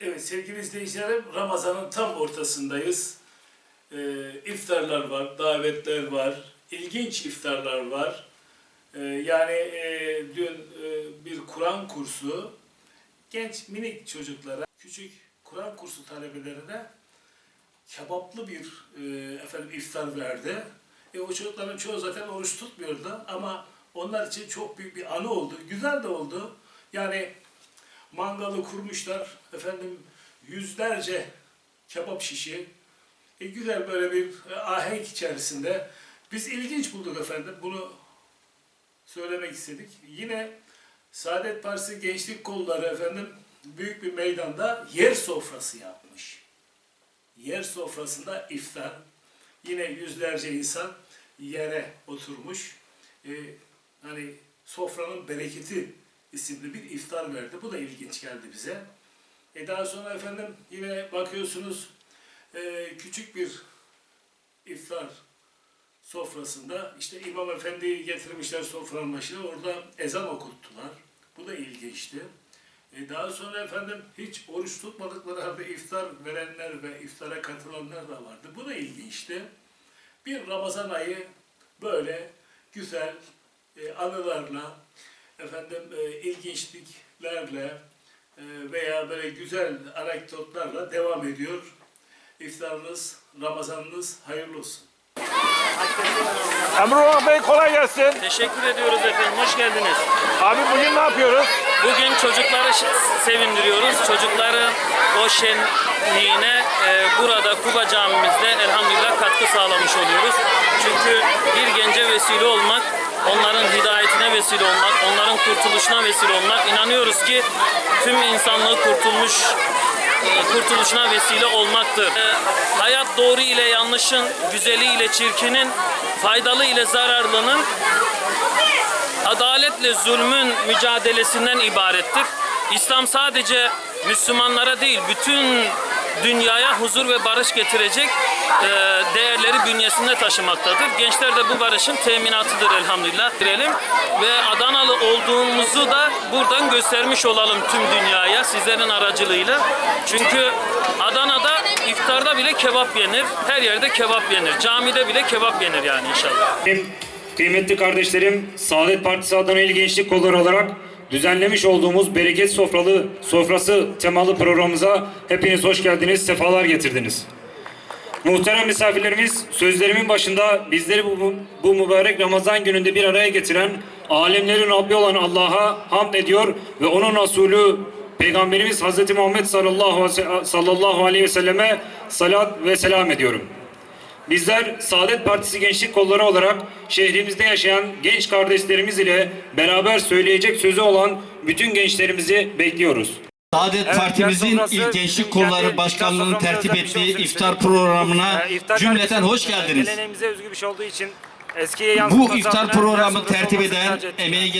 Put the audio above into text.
Evet sevgili izleyicilerim Ramazan'ın tam ortasındayız. Ee, iftarlar var, davetler var, ilginç iftarlar var. Ee, yani e, dün e, bir Kur'an kursu genç minik çocuklara, küçük Kur'an kursu talebelerine kebaplı bir e, efendim iftar verdi. E, o çocukların çoğu zaten oruç tutmuyordu ama onlar için çok büyük bir anı oldu. Güzel de oldu. Yani mangalı kurmuşlar. Efendim yüzlerce kebap şişi. E, güzel böyle bir e, ahenk içerisinde. Biz ilginç bulduk efendim. Bunu söylemek istedik. Yine Saadet Partisi Gençlik Kolları efendim büyük bir meydanda yer sofrası yapmış. Yer sofrasında iftar. Yine yüzlerce insan yere oturmuş. E, hani sofranın bereketi isimli bir iftar verdi. Bu da ilginç geldi bize. E daha sonra efendim yine bakıyorsunuz e, küçük bir iftar sofrasında işte İmam Efendi'yi getirmişler sofranın başına orada ezan okuttular. Bu da ilginçti. E daha sonra efendim hiç oruç tutmadıkları halde iftar verenler ve iftara katılanlar da vardı. Bu da ilginçti. Bir Ramazan ayı böyle güzel e, anılarla, efendim e, ilginçliklerle e, veya böyle güzel anekdotlarla devam ediyor. İftarınız, Ramazanınız hayırlı olsun. Emrullah Bey kolay gelsin. Teşekkür ediyoruz efendim. Hoş geldiniz. Abi bugün ne yapıyoruz? Bugün çocukları sevindiriyoruz. Çocukların o şenliğine e, burada Kuba Camimizde elhamdülillah katkı sağlamış oluyoruz. Çünkü bir gence vesile olmak, onların hidayetine vesile olmak, onların kurtuluşuna vesile olmak inanıyoruz ki tüm insanlığı kurtulmuş kurtuluşuna vesile olmaktır. E, hayat doğru ile yanlışın, güzeli ile çirkinin, faydalı ile zararlının adaletle zulmün mücadelesinden ibarettir. İslam sadece Müslümanlara değil, bütün dünyaya huzur ve barış getirecek e, değerleri bünyesinde taşımaktadır. Gençler de bu barışın teminatıdır elhamdülillah diyelim. Ve Adanalı olduğumuzu da buradan göstermiş olalım tüm dünyaya sizlerin aracılığıyla. Çünkü Adana'da iftarda bile kebap yenir, her yerde kebap yenir. Camide bile kebap yenir yani inşallah. Kıymetli kardeşlerim, Saadet Partisi Adana İl Gençlik Kolları olarak düzenlemiş olduğumuz bereket sofralı sofrası temalı programımıza hepiniz hoş geldiniz, sefalar getirdiniz. Muhterem misafirlerimiz, sözlerimin başında bizleri bu, bu mübarek Ramazan gününde bir araya getiren alemlerin Rabbi olan Allah'a hamd ediyor ve onun Resulü Peygamberimiz Hz. Muhammed sallallahu aleyhi ve selleme salat ve selam ediyorum. Bizler Saadet Partisi Gençlik Kolları olarak şehrimizde yaşayan genç kardeşlerimiz ile beraber söyleyecek sözü olan bütün gençlerimizi bekliyoruz. Saadet Evet, Partimizin yer sofrası, İl Gençlik Kolları Başkanlığı'nın tertip şey ettiği olsun iftar programına Ee, iftar cümleten hoş geldiniz. Geleneğimize özgü bir şey olduğu için eskiye Bu iftar programı tertip eden, emeği geçen